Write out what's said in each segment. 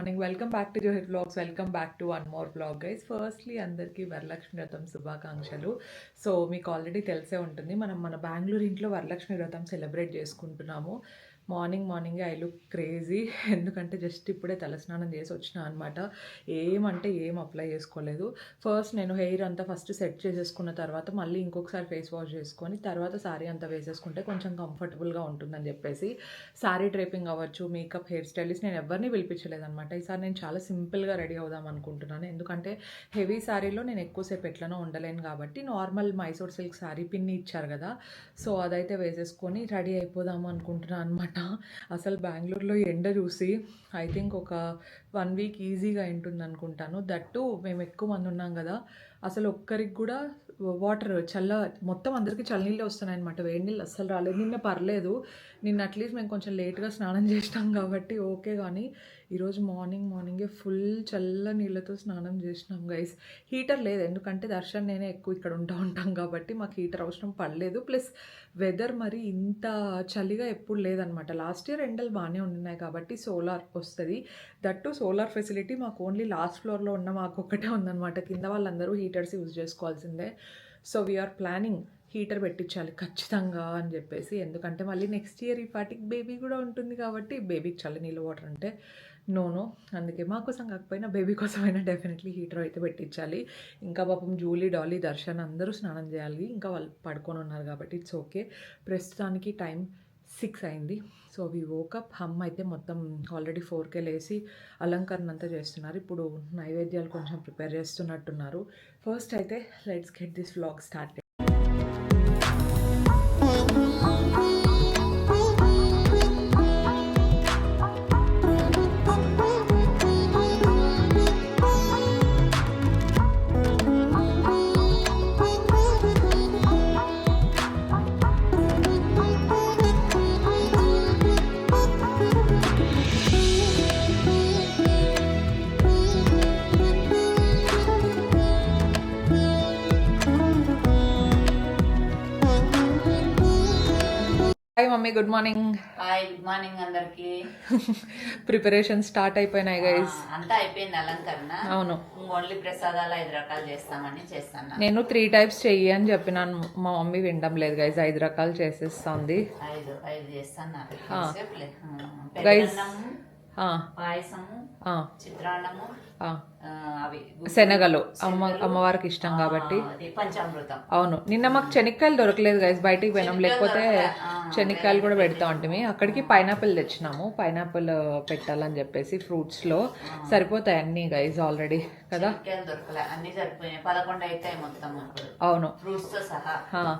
Morning welcome back to Johir blogs welcome back to one more blog guys firstly అందరికీ వరలక్ష్మి వ్రతం శుభాకాంక్షలు. So మీకు already తెలిసే ఉంటుంది మనం మన బెంగళూరు ఇంట్లో వరలక్ష్మి వ్రతం సెలబ్రేట్ చేసుకుంటున్నాము. మార్నింగ్ మార్నింగే ఐ లుక్ క్రేజీ. ఎందుకంటే జస్ట్ ఇప్పుడే తలస్నానం చేసి వచ్చిన అనమాట ఏమంటే ఏం అప్లై చేసుకోలేదు. ఫస్ట్ నేను హెయిర్ అంతా ఫస్ట్ సెట్ చేసేసుకున్న తర్వాత మళ్ళీ ఇంకొకసారి ఫేస్ వాష్ చేసుకొని తర్వాత శారీ అంతా వేసేసుకుంటే కొంచెం కంఫర్టబుల్గా ఉంటుందని చెప్పేసి శారీ డ్రేపింగ్ అవ్వచ్చు మేకప్ హెయిర్ స్టైలిస్ట్ నేను ఎవరిని పిలిపించలేదన్నమాట. ఈసారి నేను చాలా సింపుల్గా రెడీ అవుదాం అనుకుంటున్నాను. ఎందుకంటే హెవీ శారీలో నేను ఎక్కువసేపు ఎట్లనో ఉండలేను కాబట్టి నార్మల్ మైసూర్ సిల్క్ శారీ పిన్ని ఇచ్చారు కదా. సో అదైతే వేసేసుకొని రెడీ అయిపోదాం అనుకుంటున్నాను అనమాట అసలు బెంగళూరులో ఎండ చూసి ఐ థింక్ ఒక వన్ వీక్ ఈజీగా ఉంటుంది అనుకుంటాను. దట్టు మేము ఎక్కువ మంది ఉన్నాం కదా. అసలు ఒక్కరికి కూడా వాటర్ చల్ల మొత్తం అందరికీ చల్లనీళ్ళే వస్తున్నాయి అనమాట వేడి నీళ్ళు అస్సలు రాలేదు. నిన్న పర్లేదు. నిన్న అట్లీస్ట్ మేము కొంచెం లేట్గా స్నానం చేసినాం కాబట్టి ఓకే కానీ ఈరోజు మార్నింగ్ మార్నింగే ఫుల్ చల్ల నీళ్ళతో స్నానం చేసినాం గైస్ హీటర్ లేదు ఎందుకంటే దర్శన్ నేనే ఎక్కువ ఇక్కడ ఉంటా ఉంటాం కాబట్టి మాకు హీటర్ అవసరం పడలేదు. ప్లస్ వెదర్ మరి ఇంత చలిగా ఎప్పుడు లేదనమాట. లాస్ట్ ఇయర్ ఎండలు బాగానే ఉన్నాయి కాబట్టి సోలార్ వస్తుంది. దట్టు సోలార్ ఫెసిలిటీ మాకు ఓన్లీ లాస్ట్ ఫ్లోర్లో ఉన్న మాకు ఒక్కటే ఉందన్నమాట కింద వాళ్ళందరూ హీటర్స్ యూజ్ చేసుకోవాల్సిందే. సో వీఆర్ ప్లానింగ్ హీటర్ పెట్టించాలి ఖచ్చితంగా అని చెప్పేసి. ఎందుకంటే మళ్ళీ నెక్స్ట్ ఇయర్ ఈ పాటికి బేబీ కూడా ఉంటుంది కాబట్టి బేబీకి చల్ల నీళ్ళు వాటర్ అంటే నోనో అందుకే మా కోసం కాకపోయినా బేబీ కోసమైనా డెఫినెట్లీ హీటర్ అయితే పెట్టించాలి. ఇంకా పాపం జూలీ డాలీ దర్శన్ అందరూ స్నానం చేయాలి. ఇంకా వాళ్ళు పడుకొని ఉన్నారు కాబట్టి ఇట్స్ ఓకే ప్రస్తుతానికి టైం సిక్స్ అయింది. సో వి వోకప్ హమ్ అయితే మొత్తం ఆల్రెడీ ఫోర్కే లేసి అలంకరణ అంతా చేస్తున్నారు. ఇప్పుడు నైవేద్యాలు కొంచెం ప్రిపేర్ చేస్తున్నట్టున్నారు. ఫస్ట్ అయితే let's get this vlog start hi mummy. Good morning hi good morning అందరికి. ప్రిపరేషన్ స్టార్ట్ అయిపోయినాయి గైస్ అంతా అయిపోయింది అలంకరణ. అవును. ఓన్లీ ప్రసాదాలు ఐదు రకాలు చేస్తామని చేస్తాను. నేను త్రీ టైప్స్ చెయ్యి అని చెప్పినాను. మా మమ్మీ వినడం లేదు గైస్ ఐదు రకాలు చేసేస్తుంది. ఐదు ఐదు చేస్తాను ఆ, పాయసము చిత్రాన్నము అవి శనగలు. అమ్మ అమ్మవారికి ఇష్టం కాబట్టి. పంచామృతం. అవును. నిన్న మాకు చెనిక్కాయలు దొరకలేదు గైస్ బయటికి పోయినాం. లేకపోతే చెనిక్కాయలు కూడా పెడతా ఉంటుంది అక్కడికి పైనాపిల్ తెచ్చినాము. పైనాపిల్ పెట్టాలని చెప్పేసి ఫ్రూట్స్లో. సరిపోతాయి అన్ని గైస్ ఆల్రెడీ కదా? అన్ని పదకొండు మొత్తం అప్పుడు. అవును. ఫ్రూట్స్తో సహా.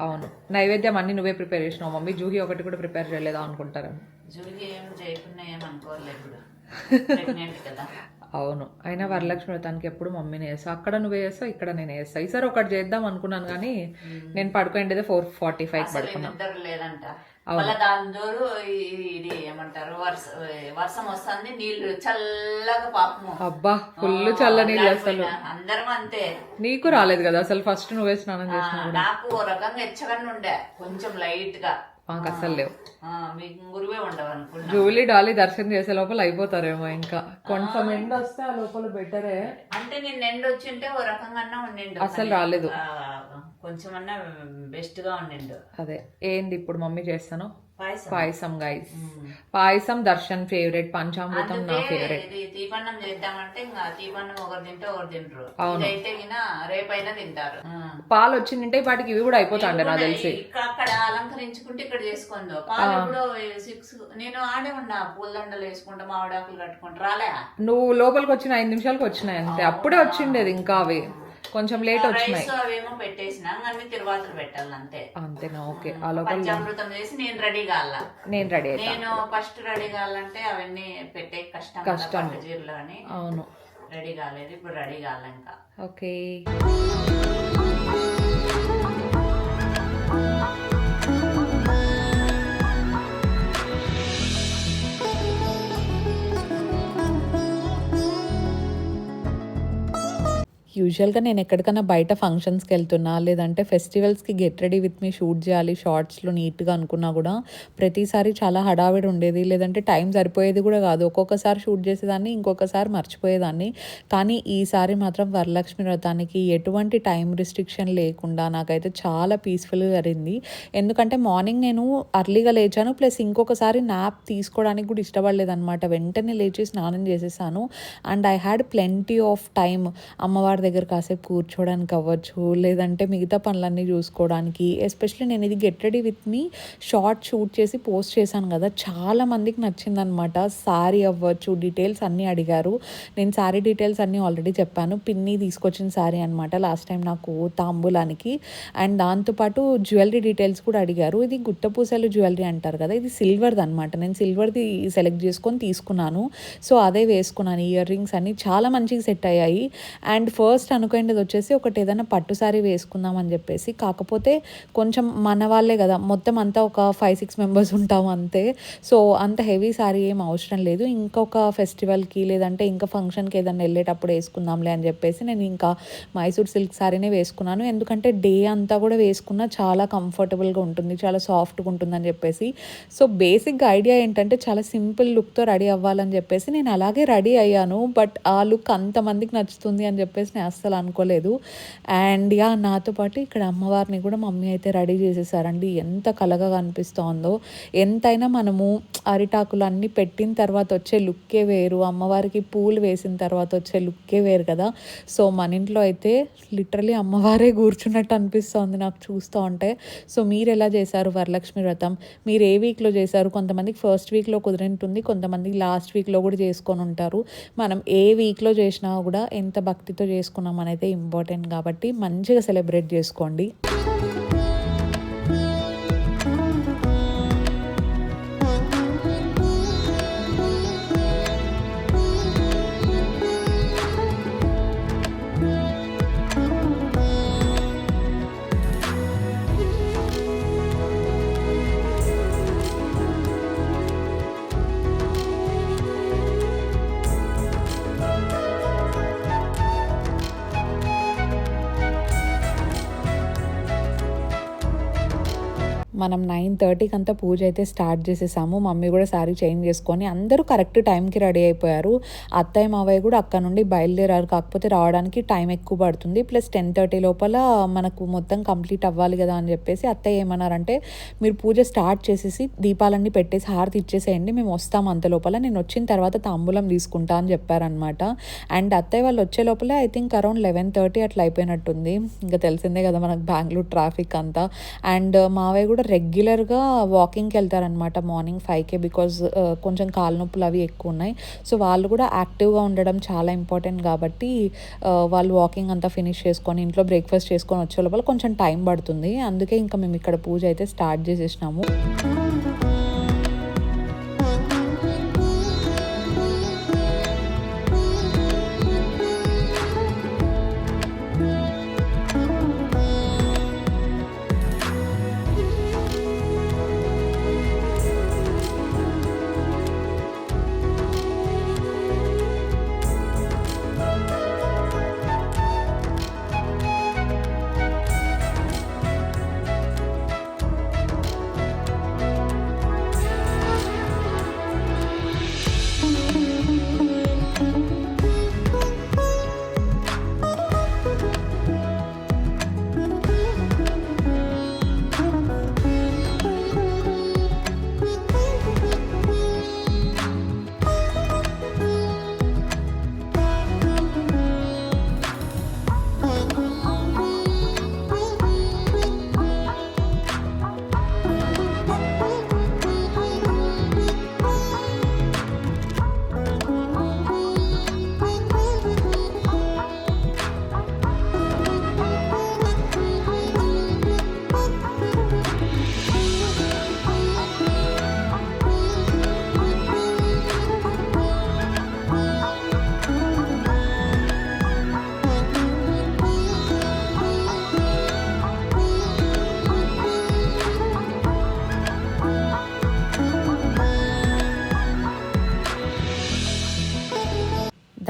అవును. నైవేద్యం అన్ని నువ్వే ప్రిపేర్ చేసినావు మమ్మీ. జూహి ఒకటి కూడా ప్రిపేర్ చేయలేదా అనుకుంటారు జూగి ఏం చేయకుండా ఏం అనుకోలేదు ఇప్పుడు. ప్రెగ్నెంట్ కదా. అవును. అయినా వరలక్ష్మి వ్రతానికి ఎప్పుడు మమ్మీని వేస్తా అక్కడ నువ్వు వేస్తావు ఇక్కడ నేను వేస్తా ఈసారి ఒకటి చేద్దాం అనుకున్నాను కానీ నేను పడుకోండి ఫోర్ ఫార్టీ ఫైవ్ పడుకున్నా. నిద్ర లేదంట. మళ్ళీ దాని జోరు ఈ- ఇది ఏమంటారు వర్ష వస్తుంది నీళ్ళు చల్లగా పాపము అబ్బా ఫుల్ చల్ల నీళ్ళు అసలు. అందరం అంతే. నీకు రాలేదు కదా అసలు ఫస్ట్ నువ్వే స్నానం చేసిన నాకు రకంగా ఎచ్చగానే ఉండే కొంచెం లైట్గా మాకు అసలు లేవు. ఆ, మీకు గురువే ఉండవు అనుకున్నా జూలీ డాలీ దర్శనం చేసే లోపల అయిపోతారేమో ఇంకా. కొంచెం ఎండ వస్తే ఆ లోపల బెటరే. అంటే నేను ఎండ వచ్చింటే ఓ రకంగా ఉండిండు. అసలు రాలేదు. కొంచెం అన్నా బెస్ట్గా ఉండిండు. అదే. ఏంది ఇప్పుడు మమ్మీ చేస్తాను? పాయసం. గైస్ పాయసం దర్శన్ ఫేవరెట్ పంచామృతం నా ఫేవరెట్ ఇది దీపన్నం చేద్దామంటే ఇంకా దీపన్నం ఒకరు తింటే ఒకరు తింటారు అవును. గిన రేపైనా తింటారు. పాలు వచ్చింటే పాటికి ఇవి కూడా అయిపోతాండే నాకు తెలిసి. అక్కడ అలంకరించుకుంటే ఇక్కడ చేసుకుందో పాలు ఎప్పుడో సిక్స్ నేను ఆడే ఉన్నా పూలదండలు వేసుకుంటా మామిడాకులు కట్టుకుంటా. రాలే? నువ్వు లోపలికి వచ్చిన ఐదు నిమిషాలకు వచ్చినాయి అంతే. అప్పుడే వచ్చిండేది ఇంకా అవి. కొంచెం లేట్ వచ్చినాయి. అవేమో పెట్టేసిన అన్ని తిరువాతలు పెట్టాలి అంతే. అంతేనా? ఓకే. ఆ లోపల పంచామృతం చేసి నేను రెడీ కాల నేను రెడీ నేను ఫస్ట్ రెడీ కావాలంటే అవన్నీ పెట్టే కష్టం కష్టం. చీరలు అని. అవును. రెడీ కాలేదు ఇప్పుడు రెడీ కావాలి ఇంకా. ఓకే. యూజువల్గా నేను ఎక్కడికైనా బయట ఫంక్షన్స్కి వెళ్తున్నా లేదంటే ఫెస్టివల్స్కి get ready with me shoot చేయాలి షార్ట్స్లో నీట్గా అనుకున్నా కూడా ప్రతిసారి చాలా హడావిడి ఉండేది. లేదంటే టైం సరిపోయేది కూడా కాదు. ఒక్కొక్కసారి షూట్ చేసేదాన్ని ఇంకొకసారి మర్చిపోయేదాన్ని. కానీ ఈసారి మాత్రం వరలక్ష్మి వ్రతానికి ఎటువంటి టైం రిస్ట్రిక్షన్ లేకుండా నాకైతే చాలా పీస్ఫుల్గా జరిగింది. ఎందుకంటే మార్నింగ్ నేను అర్లీగా లేచాను ప్లస్ ఇంకొకసారి నాప్ తీసుకోవడానికి కూడా ఇష్టపడలేదు అనమాట వెంటనే లేచి స్నానం చేసేసాను. And I had plenty of time అమ్మవారి దగ్గర కాసేపు కూర్చోవడానికి అవ్వచ్చు లేదంటే మిగతా పనులన్నీ చూసుకోవడానికి. ఎస్పెషల్లీ నేను ఇది get ready with me short shoot చేసి పోస్ట్ చేశాను కదా. చాలా మందికి నచ్చిందనమాట సారీ అవ్వచ్చు డీటెయిల్స్ అన్నీ అడిగారు. నేను సారీ డీటెయిల్స్ అన్నీ ఆల్రెడీ చెప్పాను. పిన్ని తీసుకొచ్చిన సారీ అనమాట లాస్ట్ టైం నాకు తాంబూలానికి. అండ్ దాంతోపాటు జ్యువెలరీ డీటెయిల్స్ కూడా అడిగారు. ఇది గుట్టపూసలు జ్యువెలరీ అంటారు కదా. ఇది సిల్వర్ది అనమాట నేను సిల్వర్ది సెలెక్ట్ చేసుకొని తీసుకున్నాను. సో అదే వేసుకున్నాను. ఇయర్ రింగ్స్ అన్నీ చాలా మంచిగా సెట్ అయ్యాయి. అండ్ ఫస్ట్ ఫస్ట్ అనుకునేది వచ్చేసి ఒకటి ఏదైనా పట్టు సారీ వేసుకుందాం అని చెప్పేసి. కాకపోతే కొంచెం మన వాళ్ళే కదా మొత్తం అంతా ఒక ఫైవ్ సిక్స్ మెంబర్స్ ఉంటాం అంతే. సో అంత హెవీ సారీ ఏం అవసరం లేదు. ఇంకొక ఫెస్టివల్కి లేదంటే ఇంకా ఫంక్షన్కి ఏదైనా వెళ్ళేటప్పుడు వేసుకుందాంలే అని చెప్పేసి నేను ఇంకా మైసూర్ సిల్క్ సారీనే వేసుకున్నాను. ఎందుకంటే డే అంతా కూడా వేసుకున్నా చాలా కంఫర్టబుల్గా ఉంటుంది చాలా సాఫ్ట్గా ఉంటుందని చెప్పేసి. సో బేసిక్గా ఐడియా ఏంటంటే చాలా సింపుల్ లుక్తో రెడీ అవ్వాలని చెప్పేసి నేను అలాగే రెడీ అయ్యాను. బట్ ఆ లుక్ అంతమందికి నచ్చుతుంది అని చెప్పేసి నేను అస్సలు అనుకోలేదు. అండ్ యా నాతో పాటు ఇక్కడ అమ్మవారిని కూడా మమ్మీ అయితే రెడీ చేసేసారండి. ఎంత కలగా కనిపిస్తోందో ఎంతైనా మనము అరిటాకులు అన్నీ పెట్టిన తర్వాత వచ్చే లుక్కే వేరు. అమ్మవారికి పూలు వేసిన తర్వాత వచ్చే లుక్కే వేరు కదా. సో మన ఇంట్లో అయితే లిటరలీ అమ్మవారే కూర్చున్నట్టు అనిపిస్తోంది నాకు చూస్తూ ఉంటే. సో మీరు ఎలా చేశారు వరలక్ష్మి వ్రతం? మీరు ఏ వీక్లో చేశారు? కొంతమందికి ఫస్ట్ వీక్లో కుదిరింటుంది కొంతమంది లాస్ట్ వీక్లో కూడా చేసుకొని ఉంటారు. మనం ఏ వీక్లో చేసినా కూడా ఎంత భక్తితో చేసుకున్నాం అనేది ఇంపార్టెంట్ కాబట్టి మంచిగా సెలబ్రేట్ చేసుకోండి. మనం నైన్ థర్టీకి అంతా పూజ అయితే స్టార్ట్ చేసేసాము. మమ్మీ కూడా శారీ చేంజ్ చేసుకొని అందరూ కరెక్ట్ టైంకి రెడీ అయిపోయారు. అత్తయ్య మావయ్య కూడా అక్కడ నుండి బయలుదేరారు. కాకపోతే రావడానికి టైం ఎక్కువ పడుతుంది. ప్లస్ టెన్ థర్టీ లోపల మనకు మొత్తం కంప్లీట్ అవ్వాలి కదా అని చెప్పేసి అత్తయ్య ఏమన్నారంటే మీరు పూజ స్టార్ట్ చేసేసి దీపాలన్నీ పెట్టేసి హారతి ఇచ్చేసేయండి. మేము వస్తాం అంత లోపల. నేను వచ్చిన తర్వాత తాంబూలం తీసుకుంటా అని చెప్పారనమాట అండ్ అత్తయ్య వాళ్ళు వచ్చే లోపల I think around eleven thirty అట్లా అయిపోయినట్టుంది. ఇంకా తెలిసిందే కదా మనకు బెంగళూరు ట్రాఫిక్ అంతా. అండ్ మావయ్య కూడా రెగ్యులర్గా వాకింగ్కి వెళ్తారనమాట మార్నింగ్ ఫైవ్కే బికాజ్ కొంచెం కాలు నొప్పులు అవి ఎక్కువ ఉన్నాయి. సో వాళ్ళు కూడా యాక్టివ్గా ఉండడం చాలా ఇంపార్టెంట్ కాబట్టి వాళ్ళు వాకింగ్ అంతా ఫినిష్ చేసుకొని ఇంట్లో బ్రేక్ఫాస్ట్ చేసుకొని వచ్చే లోపల కొంచెం టైం పడుతుంది. అందుకే ఇంకా మేము ఇక్కడ పూజ అయితే స్టార్ట్ చేసేసినాము.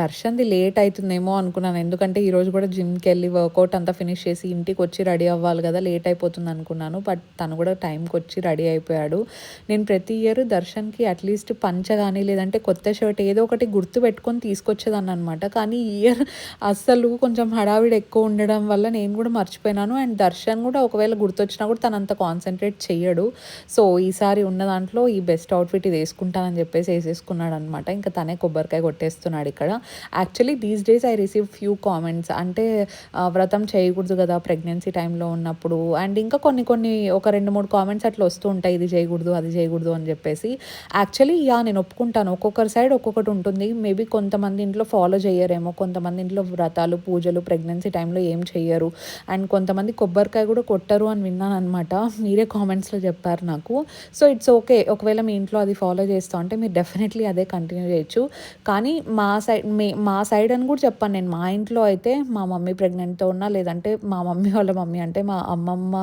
దర్శన్ది లేట్ అవుతుందేమో అనుకున్నాను. ఎందుకంటే ఈరోజు కూడా జిమ్కి వెళ్ళి వర్కౌట్ అంతా ఫినిష్ చేసి ఇంటికి వచ్చి రెడీ అవ్వాలి కదా లేట్ అయిపోతుంది అనుకున్నాను. బట్ తను కూడా టైంకి వచ్చి రెడీ అయిపోయాడు. నేను ప్రతి ఇయర్ దర్శన్కి అట్లీస్ట్ పంచ కానీ లేదంటే కొత్త షర్ట్ ఏదో ఒకటి గుర్తు పెట్టుకొని తీసుకొచ్చేదాన్ని అనమాట కానీ ఈ ఇయర్ అస్సలు కొంచెం హడావిడి ఎక్కువ ఉండడం వల్ల నేను కూడా మర్చిపోయినాను. అండ్ దర్శన్ కూడా ఒకవేళ గుర్తొచ్చినా కూడా తను అంత కాన్సన్ట్రేట్ చేయడు సో ఈసారి ఉన్న దాంట్లో ఈ బెస్ట్ అవుట్ఫిట్ ఇది వేసుకుంటానని చెప్పేసి వేసేసుకున్నాడు అనమాట ఇంకా తనే కొబ్బరికాయ కొట్టేస్తున్నాడు ఇక్కడ. Actually these days I receive few comments అంటే వ్రతం చేయకూడదు కదా ప్రెగ్నెన్సీ టైంలో ఉన్నప్పుడు. అండ్ ఇంకా కొన్ని కొన్ని ఒక రెండు మూడు కామెంట్స్ అట్లా వస్తూ ఉంటాయి. ఇది చేయకూడదు అది చేయకూడదు అని చెప్పేసి. యాక్చువల్లీ యా నేను ఒప్పుకుంటాను. ఒక్కొక్కరి సైడ్ ఒక్కొక్కటి ఉంటుంది. మేబీ కొంతమంది ఇంట్లో ఫాలో చేయరేమో. కొంతమంది ఇంట్లో వ్రతాలు పూజలు ప్రెగ్నెన్సీ టైంలో ఏం చేయరు అండ్ కొంతమంది కొబ్బరికాయ కూడా కొట్టరు అని విన్నాను అనమాట మీరే కామెంట్స్లో చెప్పారు నాకు. సో ఇట్స్ ఓకే ఒకవేళ మీ ఇంట్లో అది ఫాలో చేస్తా అంటే మీరు డెఫినెట్లీ అదే కంటిన్యూ చేయొచ్చు. కానీ మా సైడ్ మే మా సైడ్ అని కూడా చెప్పాను నేను. మా ఇంట్లో అయితే మా మమ్మీ ప్రెగ్నెంట్తో ఉన్నా లేదంటే మా మమ్మీ వాళ్ళ మమ్మీ అంటే మా అమ్మమ్మ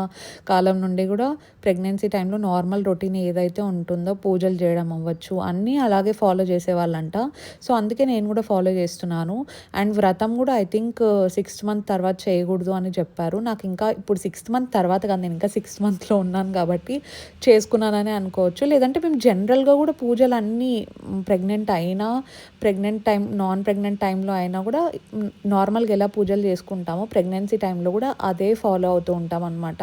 కాలం నుండి కూడా ప్రెగ్నెన్సీ టైంలో నార్మల్ రొటీన్ ఏదైతే ఉంటుందో పూజలు చేయడం అవ్వచ్చు అన్నీ అలాగే ఫాలో చేసేవాళ్ళంట. సో అందుకే నేను కూడా ఫాలో చేస్తున్నాను. అండ్ వ్రతం కూడా ఐ థింక్ సిక్స్త్ మంత్ తర్వాత చేయకూడదు అని చెప్పారు. నాకు ఇంకా ఇప్పుడు సిక్స్త్ మంత్ తర్వాత కాదు నేను ఇంకా సిక్స్త్ మంత్లో ఉన్నాను కాబట్టి చేసుకున్నానని అనుకోవచ్చు. లేదంటే మేము జనరల్గా కూడా పూజలు అన్నీ ప్రెగ్నెంట్ అయినా ప్రెగ్నెంట్ టైం నాన్ ప్రెగ్నెంట్ టైంలో అయినా కూడా నార్మల్గా ఎలా పూజలు చేసుకుంటామో ప్రెగ్నెన్సీ టైంలో కూడా అదే ఫాలో అవుతూ ఉంటాం అనమాట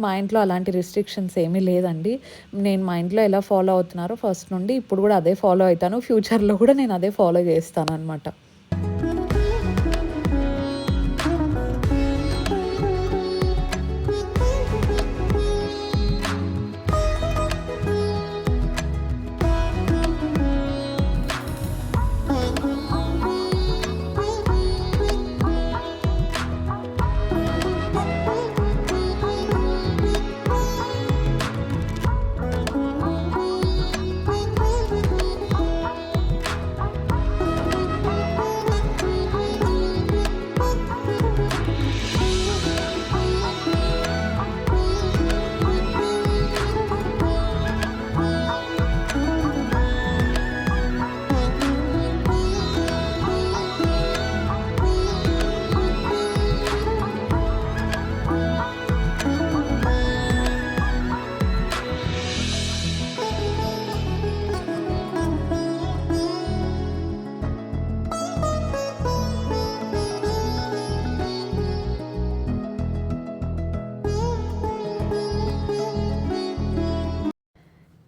మా ఇంట్లో అలాంటి రిస్ట్రిక్షన్స్ ఏమీ లేదండి. నేను మా ఇంట్లో ఎలా ఫాలో అవుతున్నారో ఫస్ట్ నుండి ఇప్పుడు కూడా అదే ఫాలో అవుతాను. ఫ్యూచర్లో కూడా నేను అదే ఫాలో చేస్తాను అనమాట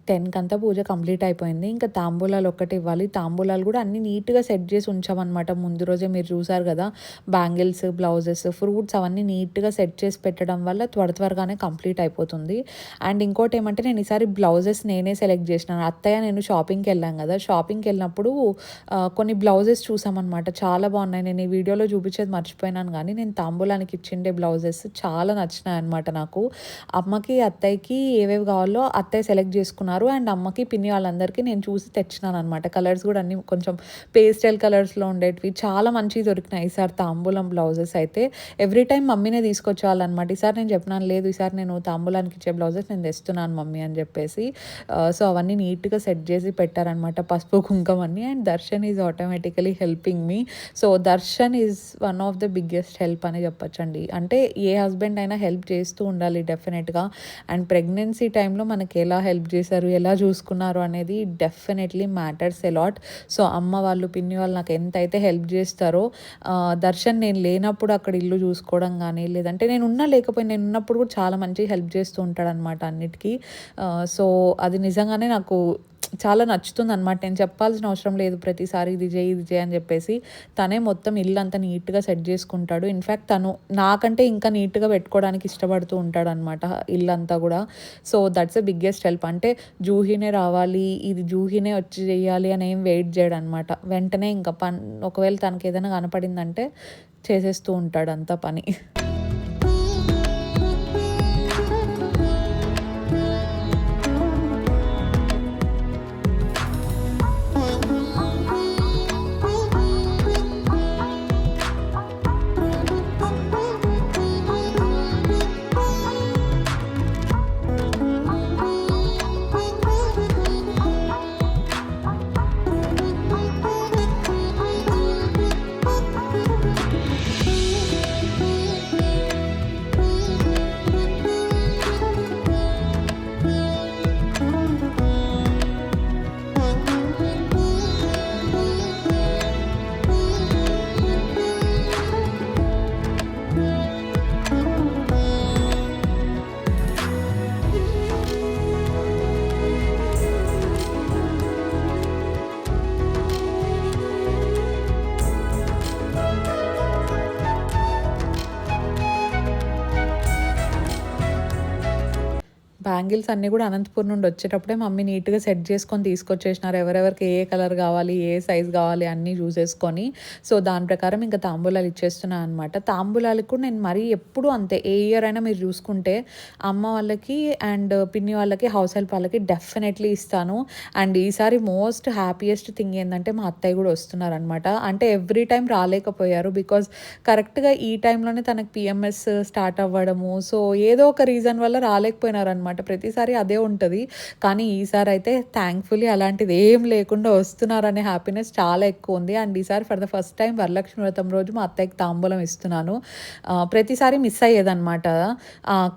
టెన్కి అంతా పూజ కంప్లీట్ అయిపోయింది. ఇంకా తాంబూలాలు ఒక్కటి ఇవ్వాలి. తాంబూలాలు కూడా అన్ని నీట్గా సెట్ చేసి ఉంచామన్నమాట. ముందు రోజే మీరు చూసారు కదా బ్యాంగిల్స్ బ్లౌజెస్ ఫ్రూట్స్ అవన్నీ నీట్గా సెట్ చేసి పెట్టడం వల్ల త్వర త్వరగానే కంప్లీట్ అయిపోతుంది. అండ్ ఇంకోటి ఏమంటే నేను ఈసారి బ్లౌజెస్ నేనే సెలెక్ట్ చేసినాను. అత్తయ్య నేను షాపింగ్కి వెళ్ళాం కదా షాపింగ్కి వెళ్ళినప్పుడు కొన్ని బ్లౌజెస్ చూసామన్నమాట. చాలా బాగున్నాయి. నేను ఈ వీడియోలో చూపించేది మర్చిపోయినాను కానీ నేను తాంబూలానికి ఇచ్చిండే బ్లౌజెస్ చాలా నచ్చినాయి అనమాట నాకు. అమ్మకి అత్తయ్యకి ఏవేవి కావాలో అత్తయ్య సెలెక్ట్ చేసుకున్నారు. అండ్ అమ్మకి పిన్ని వాళ్ళందరికీ నేను చూసి తెచ్చినాను అనమాట కలర్స్ కూడా అన్ని కొంచెం పేస్టల్ కలర్స్లో ఉండేటివి. చాలా మంచివి దొరికినాయి ఈసారి తాంబూలం బ్లౌజెస్ అయితే. ఎవ్రీ టైం మమ్మీనే తీసుకొచ్చేవాళ్ళనమాట ఈసారి నేను చెప్పినాను లేదు ఈసారి నేను తాంబూలానికి ఇచ్చే బ్లౌజెస్ నేను తెస్తున్నాను మమ్మీ అని చెప్పేసి. సో అవన్నీ నీట్గా సెట్ చేసి పెట్టారనమాట పసుపు కుంకుమ అన్ని. And Darshan is automatically helping me. So Darshan is one of the biggest help అని చెప్పచ్చండి. అంటే ఏ హస్బెండ్ అయినా హెల్ప్ చేస్తూ ఉండాలి డెఫినెట్గా. అండ్ ప్రెగ్నెన్సీ టైంలో మనకి ఎలా హెల్ప్ చేశారు ఎలా చూసుకున్నారు అనేది డెఫినెట్లీ మ్యాటర్స్ ఎలాట్ సో అమ్మ వాళ్ళు పిన్ని వాళ్ళు నాకు ఎంతైతే హెల్ప్ చేస్తారో దర్శన్ నేను లేనప్పుడు అక్కడ ఇల్లు చూసుకోవడం కానీ లేదంటే నేను ఉన్నా లేకపోయినా నేను ఉన్నప్పుడు కూడా చాలా మంచి హెల్ప్ చేస్తూ ఉంటాడు అనమాట అన్నిటికీ సో అది నిజంగానే నాకు చాలా నచ్చుతుంది అనమాట నేను చెప్పాల్సిన అవసరం లేదు ప్రతిసారి ఇది చేయి ఇది చేయి అని చెప్పేసి. తనే మొత్తం ఇల్లు అంతా నీట్గా సెట్ చేసుకుంటాడు. ఇన్ఫ్యాక్ట్ తను నాకంటే ఇంకా నీట్గా పెట్టుకోవడానికి ఇష్టపడుతూ ఉంటాడు అనమాట ఇల్లు అంతా కూడా. So that's a biggest help అంటే జూహీనే రావాలి ఇది జూహీనే వచ్చి చేయాలి అని ఏం వెయిట్ చేయడు అనమాట వెంటనే ఇంకా పని ఒకవేళ తనకి ఏదైనా కనపడిందంటే చేసేస్తూ ఉంటాడు అంతా పని. బ్యాంగిల్స్ అన్నీ కూడా అనంతపూర్ నుండి వచ్చేటప్పుడే మమ్మీ నీట్గా సెట్ చేసుకొని తీసుకొచ్చేసినారు. ఎవరెవరికి ఏ కలర్ కావాలి ఏ సైజ్ కావాలి అన్నీ చూసేసుకొని. సో దాని ప్రకారం ఇంకా తాంబూలాలు ఇచ్చేస్తున్నాను అనమాట తాంబూలాలకు కూడా నేను మరీ ఎప్పుడు అంతే ఏ ఇయర్ అయినా మీరు చూసుకుంటే అమ్మ వాళ్ళకి అండ్ పిన్ని వాళ్ళకి హౌస్ హెల్ప్ వాళ్ళకి డెఫినెట్లీ ఇస్తాను. అండ్ ఈసారి మోస్ట్ హ్యాపీయెస్ట్ థింగ్ ఏంటంటే మా అత్తయ్య కూడా వస్తున్నారనమాట అంటే ఎవ్రీ టైం రాలేకపోయారు బికాజ్ కరెక్ట్గా ఈ టైంలోనే తనకి పిఎంఎస్ స్టార్ట్ అవ్వడము. సో ఏదో ఒక రీజన్ వల్ల రాలేకపోయినారనమాట ప్రతిసారి అదే ఉంటుంది. కానీ ఈసారి అయితే థ్యాంక్ఫుల్లీ అలాంటిది ఏం లేకుండా వస్తున్నారనే హ్యాపీనెస్ చాలా ఎక్కువ ఉంది. అండ్ ఈసారి for the first time Varalakshmi Vratham రోజు మా అత్తయ్యకి తాంబూలం ఇస్తున్నాను. ప్రతిసారి మిస్ అయ్యేదన్నమాట.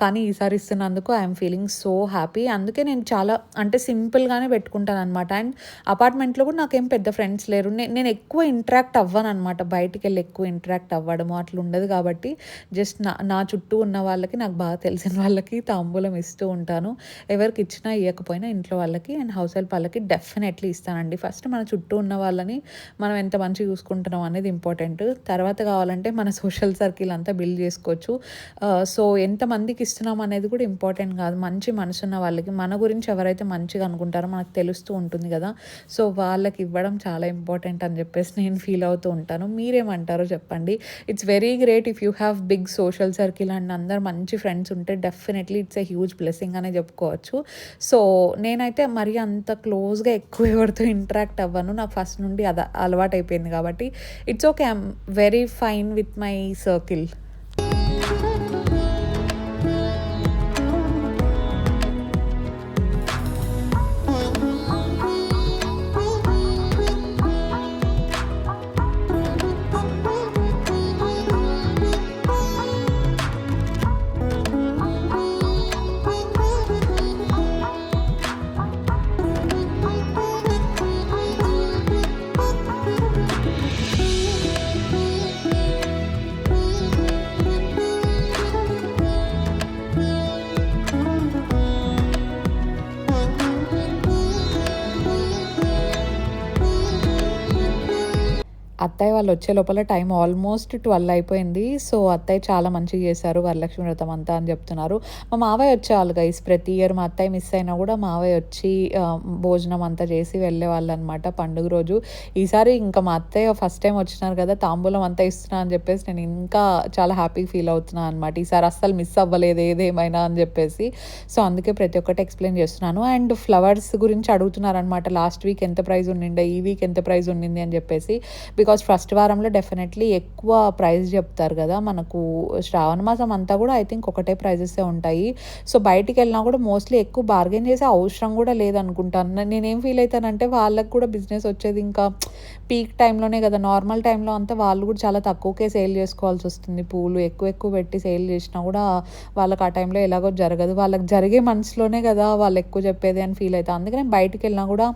కానీ ఈసారి ఇస్తున్నందుకు ఐఎమ్ ఫీలింగ్ సో హ్యాపీ అందుకే నేను చాలా అంటే సింపుల్గానే పెట్టుకుంటాను అనమాట అండ్ అపార్ట్మెంట్లో కూడా నాకేం పెద్ద ఫ్రెండ్స్ లేరు. నేను ఎక్కువ ఇంటరాక్ట్ అవ్వను అనమాట బయటికి వెళ్ళి ఎక్కువ ఇంటరాక్ట్ అవ్వడము అట్లా ఉండదు కాబట్టి జస్ట్ నా నా చుట్టూ ఉన్న వాళ్ళకి నాకు బాగా తెలిసిన వాళ్ళకి తాంబూలం ఇస్తూ ఉంటాను. ఎవరికి ఇచ్చినా ఇవ్వకపోయినా ఇంట్లో వాళ్ళకి అండ్ హౌస్ హెల్ప్ వాళ్ళకి డెఫినెట్లీ ఇస్తానండి. ఫస్ట్ మన చుట్టూ ఉన్న వాళ్ళని మనం ఎంత మంచిగా చూసుకుంటున్నాం అనేది ఇంపార్టెంట్. తర్వాత కావాలంటే మన సోషల్ సర్కిల్ అంతా బిల్డ్ చేసుకోవచ్చు. సో ఎంతమందికి ఇస్తున్నాం అనేది కూడా ఇంపార్టెంట్ కాదు. మంచి మనసున్న వాళ్ళకి మన గురించి ఎవరైతే మంచిగా అనుకుంటారో మనకు తెలుస్తూ ఉంటుంది కదా. సో వాళ్ళకి ఇవ్వడం చాలా ఇంపార్టెంట్ అని చెప్పేసి నేను ఫీల్ అవుతూ ఉంటాను. మీరేమంటారో చెప్పండి. It's very great if you have big social circle and అందరు మంచి ఫ్రెండ్స్ ఉంటే definitely it's a huge blessing అనే చెప్పుకోవచ్చు. సో నేనైతే మరీ అంత క్లోజ్గా ఎక్కువ ఎవరితో ఇంటరాక్ట్ అవ్వను. నాకు ఫస్ట్ నుండి అది అలవాటు అయిపోయింది కాబట్టి it's okay. I'm very fine with my circle. అత్తయ్య వాళ్ళు వచ్చే లోపల టైం ఆల్మోస్ట్ ట్వెల్వ్ అయిపోయింది. సో అత్తయ్య చాలా మంచిగా చేశారు. వరలక్ష్మి వ్రతం అంతా అని చెప్తున్నారు. మా మావయ్య వచ్చేవాళ్ళు గైస్ ప్రతి ఇయర్ మా అత్తయ్య మిస్ అయినా కూడా మావయ్య వచ్చి భోజనం అంతా చేసి వెళ్ళేవాళ్ళు అనమాట పండుగ రోజు. ఈసారి ఇంకా మా అత్తయ్య ఫస్ట్ టైం వచ్చినారు కదా తాంబూలం అంతా ఇస్తున్నా అని చెప్పేసి నేను ఇంకా చాలా హ్యాపీ ఫీల్ అవుతున్నాను అనమాట ఈసారి అస్సలు మిస్ అవ్వలేదు ఏదేమైనా అని చెప్పేసి. సో అందుకే ప్రతి ఒక్కటి ఎక్స్ప్లెయిన్ చేస్తున్నాను. అండ్ ఫ్లవర్స్ గురించి అడుగుతున్నారనమాట లాస్ట్ వీక్ ఎంత ప్రైస్ ఉండిండే ఈ వీక్ ఎంత ప్రైస్ ఉండింది అని చెప్పేసి. బికాస్ ఫస్ట్ వారంలో డెఫినెట్లీ ఎక్కువ ప్రైస్ చెప్తారు కదా మనకు. శ్రావణ మాసం అంతా కూడా ఐ థింక్ ఒకటే ప్రైజెస్ ఉంటాయి. సో బయటికి వెళ్ళినా కూడా మోస్ట్లీ ఎక్కువ బార్గెన్ చేసే అవసరం కూడా లేదనుకుంటాను. నేనేం ఫీల్ అవుతానంటే వాళ్ళకి కూడా బిజినెస్ వచ్చేది ఇంకా పీక్ టైంలోనే కదా. నార్మల్ టైంలో అంతా వాళ్ళు కూడా చాలా తక్కువకే సేల్ చేసుకోవాల్సి వస్తుంది. పూలు ఎక్కువ ఎక్కువ పెట్టి సేల్ చేసినా కూడా వాళ్ళకి ఆ టైంలో ఎలాగో జరగదు. వాళ్ళకి జరిగే మనసులోనే కదా వాళ్ళు ఎక్కువ చెప్పేది అని ఫీల్ అవుతాను అందుకని బయటికి వెళ్ళినా కూడా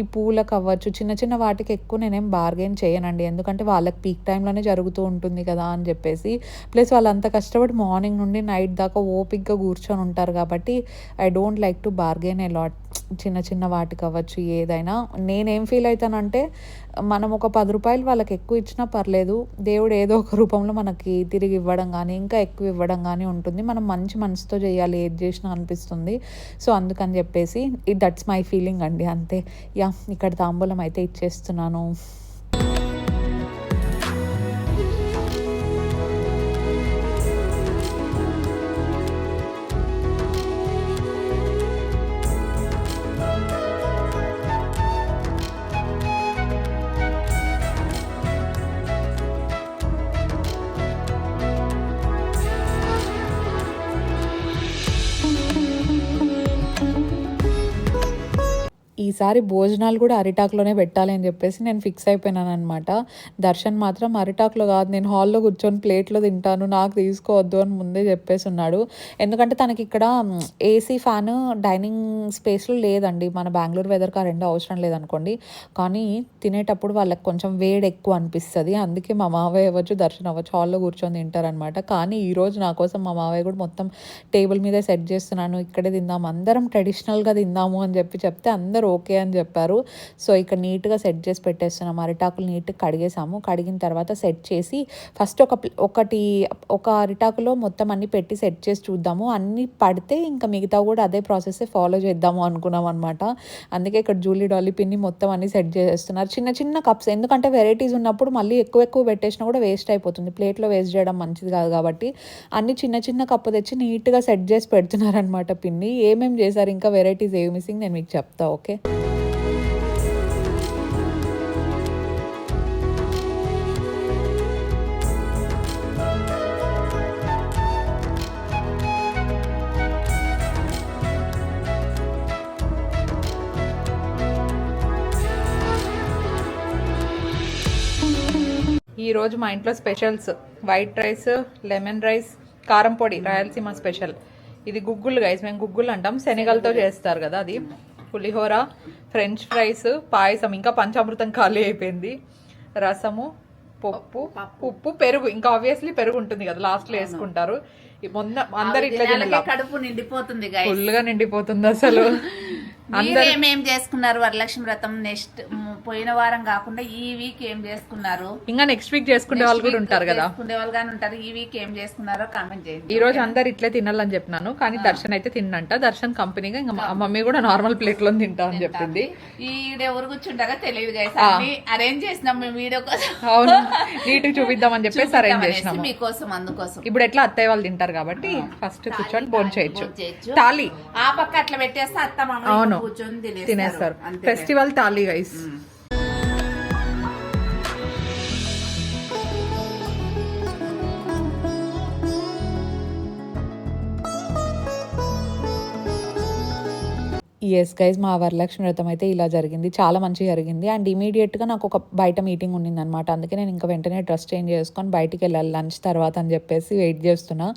ఈ పూలకు అవ్వచ్చు చిన్న చిన్న వాటికి ఎక్కువ నేనేం బార్గెన్ అండి ఎందుకంటే వాళ్ళకి పీక్ టైంలోనే జరుగుతూ ఉంటుంది కదా అని చెప్పేసి. ప్లస్ వాళ్ళంత కష్టపడి మార్నింగ్ నుండి నైట్ దాకా ఓపిక్గా కూర్చొని ఉంటారు కాబట్టి I don't like to bargain a lot చిన్న చిన్న వాటికి అవ్వచ్చు ఏదైనా. నేనేం ఫీల్ అవుతానంటే మనం ఒక పది రూపాయలు వాళ్ళకి ఎక్కువ ఇచ్చినా పర్లేదు. దేవుడు ఏదో ఒక రూపంలో మనకి తిరిగి ఇవ్వడం కానీ ఇంకా ఎక్కువ ఇవ్వడం కానీ ఉంటుంది. మనం మంచి మనసుతో చేయాలి ఏది చేసినా అనిపిస్తుంది. సో అందుకని చెప్పేసి దట్స్ మై ఫీలింగ్ అండి. అంతే. యా ఇక్కడ తాంబూలం అయితే ఇచ్చేస్తున్నాను. ఈసారి భోజనాలు కూడా అరిటాకులోనే పెట్టాలి అని చెప్పేసి నేను ఫిక్స్ అయిపోయినాను అనమాట దర్శన్ మాత్రం అరిటాక్లో కాదు నేను హాల్లో కూర్చొని ప్లేట్లో తింటాను నాకు తీసుకోవద్దు అని ముందే చెప్పేసి ఉన్నాడు. ఎందుకంటే తనకి ఇక్కడ ఏసీ ఫ్యాన్ డైనింగ్ స్పేస్లో లేదండి. మన బెంగళూరు వెదర్కి ఆ రెండు అవసరం లేదనుకోండి. కానీ తినేటప్పుడు వాళ్ళకి కొంచెం వేడి ఎక్కువ అనిపిస్తుంది. అందుకే మా మావయ్య అవ్వచ్చు దర్శన్ అవ్వచ్చు హాల్లో కూర్చొని తింటారనమాట కానీ ఈరోజు నా కోసం మా మావయ్య కూడా మొత్తం టేబుల్ మీదే సెట్ చేస్తున్నాను. ఇక్కడే తిందాం అందరం ట్రెడిషనల్గా తిందాము అని చెప్పి చెప్తే అందరూ ఓకే ఓకే అని చెప్పారు. సో ఇక్కడ నీట్గా సెట్ చేసి పెట్టేస్తున్నాం. అరిటాకులు నీట్గా కడిగేసాము కడిగిన తర్వాత సెట్ చేసి ఫస్ట్ ఒక ఒకటి ఒక అరిటాకులో మొత్తం అన్ని పెట్టి సెట్ చేసి చూద్దాము. అన్నీ పడితే ఇంకా మిగతా కూడా అదే ప్రాసెస్ ఫాలో చేద్దాము అనుకున్నాం అనమాట అందుకే ఇక్కడ జూలీ డాలీ పిన్ని మొత్తం అన్ని సెట్ చేస్తున్నారు చిన్న చిన్న కప్స్ ఎందుకంటే వెరైటీస్ ఉన్నప్పుడు మళ్ళీ ఎక్కువ ఎక్కువ పెట్టేసినా కూడా వేస్ట్ అయిపోతుంది. ప్లేట్లో వేస్ట్ చేయడం మంచిది కాదు కాబట్టి అన్ని చిన్న చిన్న కప్పు తెచ్చి నీట్గా సెట్ చేసి పెడుతున్నారనమాట పిన్ని. ఏమేమి చేశారు? ఇంకా వెరైటీస్ ఏమి మిస్సింగ్? నేను మీకు చెప్తా ఓకే? ఈ రోజు మా ఇంట్లో specials. White rice lemon rice కారం పొడి రాయలసీమ స్పెషల్. ఇది గుగ్గులు గైస్ మేము గుగ్గులు అంటాం. శనగలతో చేస్తారు కదా అది. Pulihora French fries payasam. ఇంకా పంచామృతం ఖాళీ అయిపోయింది. రసము పప్పు ఉప్పు పెరుగు. ఇంకా ఆబ్వియస్లీ పెరుగు ఉంటుంది కదా. లాస్ట్లో వేసుకుంటారు. మొన్న అందరు ఇట్లా కడుపు నిండిపోతుంది. ఫుల్గా నిండిపోతుంది అసలు. మీరేమేం చేసుకున్నారు వరలక్ష్మి వ్రతం నెక్స్ట్? పోయిన వారం కాకుండా ఈ వీక్ ఏం చేసుకున్నారు? ఇంకా నెక్స్ట్ వీక్ చేసుకునే వాళ్ళు కూడా ఉంటారు కదా. చేసుకునే వాళ్ళు కానీ ఉంటారు. ఈ వీక్ ఏం చేసుకున్నారో కామెంట్ చేయండి ఈ రోజు అందరు ఇట్లే తినాలని చెప్పినాను కానీ దర్శన్ అయితే తిన్నంట. దర్శన్ కంపెనీగా ఇంకా మమ్మీ కూడా నార్మల్ ప్లేట్లో తింటా అని చెప్పింది. ఈడ ఎవరు కూర్చుంటారో తెలియదు అరేంజ్ చేసినాం మేము వీడియో కోసం. అవును. నీట్ చూపిద్దామని చెప్పేసి అరేంజ్ చేసినాము. మీకోసం అందుకోసం. ఇప్పుడు ఎట్లా అత్తయ్య వాళ్ళు తింటారు కాబట్టి ఫస్ట్ కూర్చొని భోజనం చేయొచ్చు. తాళి. ఆ పక్క అట్లా పెట్టేస్తే అత్త అవును. కూర్చొని తినేస్తారు. ఫెస్టివల్ తాళి గైస్ ఎస్ గైజ్ మా వరలక్ష్మి వ్రతం అయితే ఇలా జరిగింది. చాలా మంచిగా జరిగింది. అండ్ ఇమీడియట్గా నాకు ఒక బయట మీటింగ్ ఉండింది అనమాట అందుకే నేను ఇంకా వెంటనే డ్రెస్ చేంజ్ చేసుకొని బయటికి వెళ్ళాలి లంచ్ తర్వాత అని చెప్పేసి వెయిట్ చేస్తున్నా.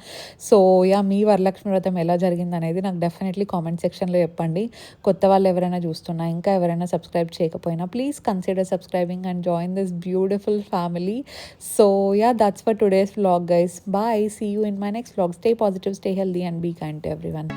సో యా మీ వరలక్ష్మి వ్రతం ఎలా జరిగింది అనేది నాకు డెఫినెట్లీ కామెంట్ సెక్షన్లో చెప్పండి. కొత్త వాళ్ళు ఎవరైనా చూస్తున్నా ఇంకా ఎవరైనా సబ్స్క్రైబ్ చేయకపోయినా please consider subscribing and join this beautiful family so ya that's for today's vlog guys bye see you in my next vlog stay positive stay healthy and be kind to everyone